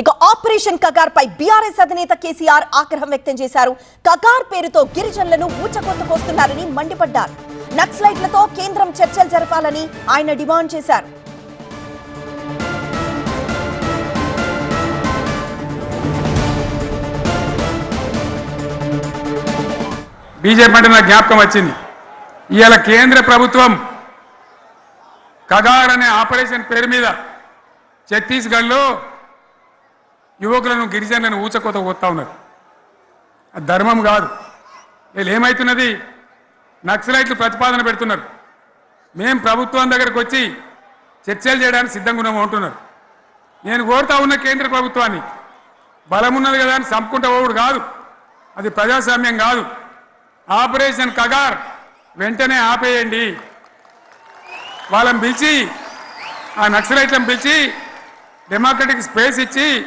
ఇక ఆపరేషన్ కగార్ పై బీఆర్ఎస్ అధినేత కేసీఆర్ ఆగ్రహం వ్యక్తం చేశారు. కగార్ పేరుతో గిరిజనులను ఊచకొత్తకొస్తున్నారని మండిపడ్డారు. నక్సలైట్లతో కేంద్రం చర్చలు జరపాలని ఆయన డిమాండ్ చేశారు. బీజేపీ అంటే నాకు జ్ఞాపకం వచ్చింది. ఇవాళ కేంద్ర ప్రభుత్వం కగార్ అనే ఆపరేషన్ పేరు మీద ఛత్తీస్గఢ్లో యువకులను గిరిజనులను ఊచకోత పోతా ఉన్నారు. అది ధర్మం కాదు. వీళ్ళు ఏమవుతున్నది నక్సలైట్లు ప్రతిపాదన పెడుతున్నారు. మేం ప్రభుత్వం దగ్గరకు వచ్చి చర్చలు చేయడానికి సిద్ధంగా ఉన్నాము అంటున్నారు. నేను కోరుతా ఉన్న కేంద్ర ప్రభుత్వాన్ని బలమున్నది కదా అని చంపుకుంటా పోవుడు కాదు. అది ప్రజాస్వామ్యం కాదు. ఆపరేషన్ కగార్ వెంటనే ఆపేయండి. వాళ్ళని పిలిచి ఆ నక్సలైట్లను పిలిచి డెమోక్రటిక్ స్పేస్ ఇచ్చి